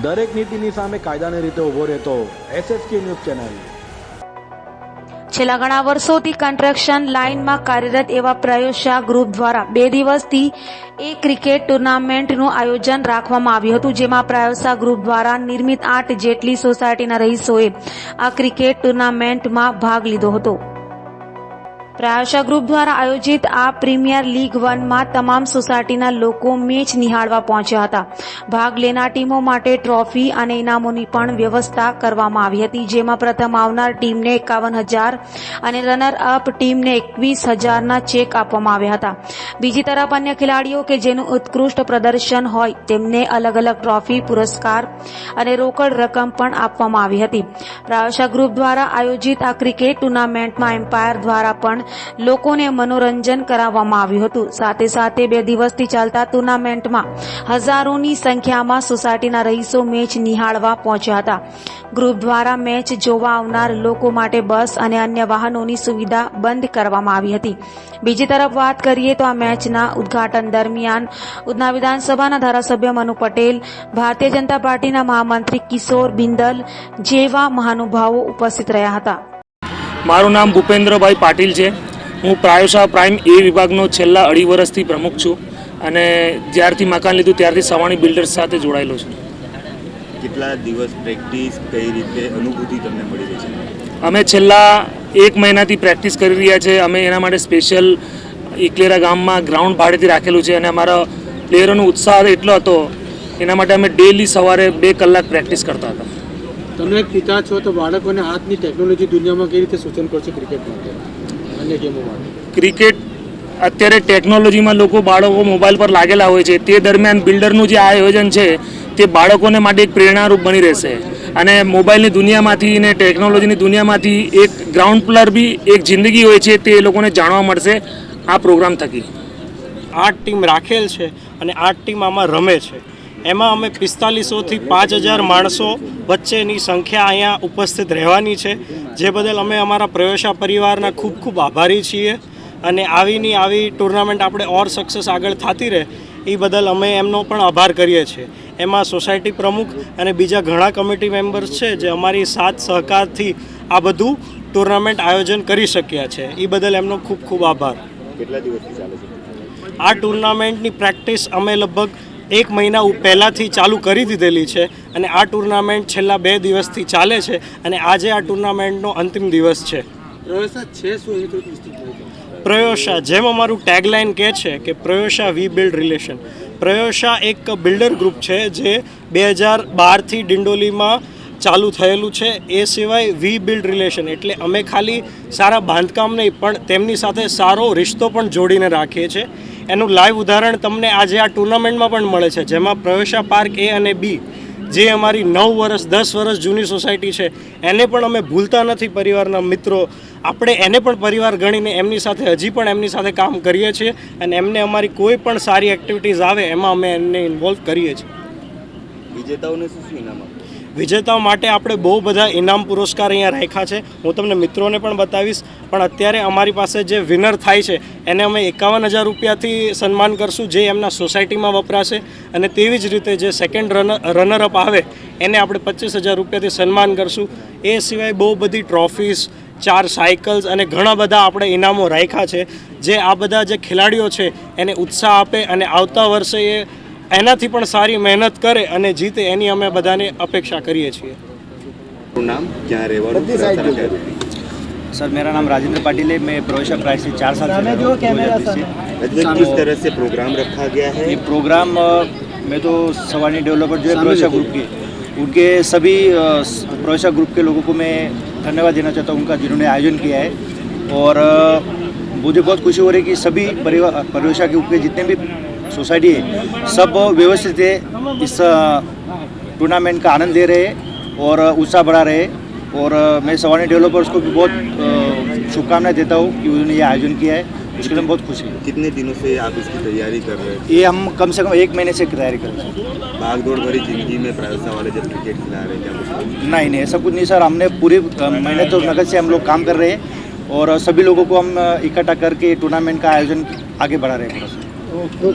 દરેક નીતિની સામે કાયદાની રીતે ઊભો રહેતો એસએસકે ન્યૂઝ ચેનલ. છેલ્લા ઘણા વર્ષોથી કન્સ્ટ્રક્શન લાઇનમાં કાર્યરત એવા પ્રયોશા ગ્રુપ દ્વારા બે દિવસથી એક ક્રિકેટ ટુર્નામેન્ટનું આયોજન રાખવામાં આવ્યું હતું, જેમાં પ્રયોશા ગ્રુપ દ્વારા નિર્મિત આઠ જેટલી સોસાયટીના રહીશોએ આ ક્રિકેટ ટુર્નામેન્ટમાં ભાગ લીધો હતો. પ્રયાશા ગ્રુપ દ્વારા આયોજિત આ પ્રીમિયર લીગ વનમાં તમામ સોસાયટીના લોકો મેચ નિહાળવા પહોંચ્યા હતા. ભાગ લેનાર ટીમો માટે ટ્રોફી અને ઇનામોની પણ વ્યવસ્થા કરવામાં આવી હતી, જેમાં પ્રથમ આવનાર ટીમને એકાવન હજાર અને રનર અપ ટીમને એકવીસ હજારના ચેક આપવામાં આવ્યા હતા. બીજી તરફ અન્ય ખેલાડીઓ કે જેનું ઉત્કૃષ્ટ પ્રદર્શન હોય, તેમને અલગ અલગ ટ્રોફી, પુરસ્કાર અને રોકડ રકમ પણ આપવામાં આવી હતી. પ્રાયોશા ગ્રુપ દ્વારા આયોજિત આ ક્રિકેટ ટુર્નામેન્ટમાં એમ્પાયર દ્વારા પણ લોકોને મનોરંજન કરાવવામાં આવ્યું હતું. સાથે સાથે બે દિવસથી ચાલતા ટુર્નામેન્ટમાં હજારોની સંખ્યામાં સોસાયટીના રહીશો મેચ નિહાળવા પહોંચ્યા હતા. ગ્રુપ દ્વારા મેચ જોવા આવનાર લોકો માટે બસ અને અન્ય વાહનોની સુવિધા બંધ કરવામાં આવી હતી. બીજી તરફ વાત કરીએ તો આ મેચના ઉદ્ઘાટન દરમિયાન ઉધના વિધાનસભાના ધારાસભ્ય મનુ પટેલ, ભારતીય જનતા પાર્ટીના મહામંત્રી કિશોર બિંદલ જેવા મહાનુભાવો ઉપસ્થિત રહ્યા હતા. મારું નામ ભૂપેન્દ્રભાઈ પાટીલ છે. હું પ્રાયોશા પ્રાઇમ એ વિભાગનો છેલ્લા અઢી વર્ષથી પ્રમુખ છું અને જ્યારથી મકાન લીધું ત્યારથી સવાણી બિલ્ડર્સ સાથે જોડાયેલો છું. કેટલા દિવસ પ્રેક્ટિસ કઈ રીતે અનુભૂતિ તમને મળી રહી છે? અમે છેલ્લા એક મહિનાથી પ્રેક્ટિસ કરી રહ્યા છે. અમે એના માટે સ્પેશિયલ ઇકલેરા ગામમાં ગ્રાઉન્ડ ભાડેથી રાખેલું છે અને અમારા પ્લેયરોનો ઉત્સાહ એટલો હતો એના માટે અમે ડેલી સવારે બે કલાક પ્રેક્ટિસ કરતા હતા. તમે એક પિતા છો તો બાળકોને આજની ટેકનોલોજી દુનિયામાં કઈ રીતે સૂચન કરશો ક્રિકેટ માટે? અન્ય ગેમો માટે. ક્રિકેટ અત્યારે ટેકનોલોજીમાં લોકો બાળકો મોબાઈલ પર લાગેલા હોય છે. તે દરમિયાન બિલ્ડરનું જે આયોજન છે તે બાળકોને માટે એક પ્રેરણારૂપ બની રહેશે. અને મોબાઈલની દુનિયામાંથી ને ટેકનોલોજીની દુનિયામાંથી એક ગ્રાઉન્ડ પ્લર બી એક જિંદગી હોય છે તે એ લોકોને જાણવા મળશે આ પ્રોગ્રામ થકી. આઠ ટીમ રાખેલ છે અને આઠ ટીમ આમાં રમે છે. એમાં અમે પિસ્તાલીસોથી પાંચ હજાર માણસો વચ્ચેની સંખ્યા અહીંયા ઉપસ્થિત રહેવાની છે. જે બદલ અમે અમારા પ્રયોશા પરિવારના ખૂબ ખૂબ આભારી છીએ અને આવીની આવી ટુર્નામેન્ટ આપણે ઓર સક્સેસ આગળ થતી રહે એ બદલ અમે એમનો પણ આભાર કરીએ છીએ. એમાં સોસાયટી પ્રમુખ અને બીજા ઘણા કમિટી મેમ્બર્સ છે જે અમારી સાથ સહકારથી આ બધું ટુર્નામેન્ટ આયોજન કરી શક્યા છે. એ બદલ એમનો ખૂબ ખૂબ આભાર. કેટલા દિવસથી ચાલે છે? આ ટુર્નામેન્ટની પ્રેક્ટિસ અમે લગભગ એક મહિના પહેલાંથી ચાલુ કરી દીધેલી છે અને આ ટુર્નામેન્ટ છેલ્લા બે દિવસથી ચાલે છે અને આજે આ ટુર્નામેન્ટનો અંતિમ દિવસ છે. પ્રયોશા જેમ અમારું ટેગલાઇન કહે છે કે પ્રયોશા વી બિલ્ડ રિલેશન. પ્રયોશા એક બિલ્ડર ગ્રુપ છે જે બે હજાર બારથી ડિંડોલીમાં ચાલુ થયેલું છે. એ સિવાય વી બિલ્ડ રિલેશન એટલે અમે ખાલી સારા બાંધકામ નહીં પણ તેમની સાથે સારો રિશ્તો પણ જોડીને રાખીએ છીએ. એનું લાઈવ ઉદાહરણ તમને આજે આ ટુર્નામેન્ટમાં પણ મળે છે, જેમાં પ્રવેશા પાર્ક એ અને બી, જે અમારી નવ વર્ષ, દસ વર્ષ જૂની સોસાયટી છે, એને પણ અમે ભૂલતા નથી પરિવારના મિત્રો. આપણે એને પણ પરિવાર ગણીને એમની સાથે, હજી પણ એમની સાથે કામ કરીએ છીએ અને એમને અમારી કોઈ પણ સારી એક્ટિવિટીઝ આવે, એમાં અમે એમને ઇન્વોલ્વ કરીએ છીએ. વિજેતાઓને શું શું ઇનામ વિજેતાઓ માટે આપણે બહુ બધા ઇનામ પુરસ્કાર અહીંયા રાખ્યા છે. હું તમને મિત્રોને પણ બતાવીશ, પણ અત્યારે અમારી પાસે જે વિનર થાય છે, એને અમે એકાવન હજાર રૂપિયાથી સન્માન કરશું જે એમના સોસાયટીમાં વપરાશે. અને તેવી જ રીતે જે સેકન્ડ રનર રનરઅપ આવે, એને આપણે પચીસ હજાર રૂપિયાથી સન્માન કરશું. એ સિવાય બહુ બધી ટ્રોફીઝ ચાર સાયકલ્સ અને ઘણા બધા આપણે ઇનામો રાખ્યા છે. જે આ બધા જે ખેલાડીઓ છે, એને ઉત્સાહ આપે અને આવતા વર્ષે એ એનાથી પણ સારી મહેનત કરે અને જીતે એની અમે બધાને અપેક્ષા કરીએ છીએ તમારું નામ ક્યાં રહેવાનું પ્રાર્થના ક્યાં રૂપી सर मेरा नाम राजेंद्र पाटिल है मैं प्रोविशा प्राइस से चार साल से रहा हूँ, 2020 से मतलब किस तरह से प्रोग्राम रखा गया है ये प्रोग्राम अ, में तो सवानी डेवलपर जो है प्रोविशा ग्रुप के उनके सभी अ, स- प्रोविशा ग्रुप के लोगों को मैं धन्यवाद देना चाहता हूँ उनका जिन्होंने आयोजन किया है और अ, मुझे बहुत खुशी हो रही है कि सभी परिवार प्रोविशा ग्रुप के जितने भी सोसाइटी है सब व्यवस्थित है। इस टूर्नामेंट का आनंद ले रहे हैं और उत्साह बढ़ा रहे और मैं सवानी डेवलपर्स को भी बहुत शुभकामनाएँ देता हूँ कि उन्होंने ये आयोजन किया है उसके लिए मैं बहुत खुश हूँ। कितने दिनों से आप इसकी तैयारी कर रहे हैं? ये हम कम से कम एक महीने से तैयारी कर रहे हैं। भाग दौड़ भरी ज़िंदगी में प्रायसा वाले जब क्रिकेट खिला रहे हैं क्या कुछ नहीं नहीं ऐसा कुछ नहीं सर हमने पूरी अ, महीने तो नगद से हम लोग काम कर रहे हैं और सभी लोगों को हम इकट्ठा करके टूर्नामेंट का आयोजन आगे बढ़ा रहे हैं।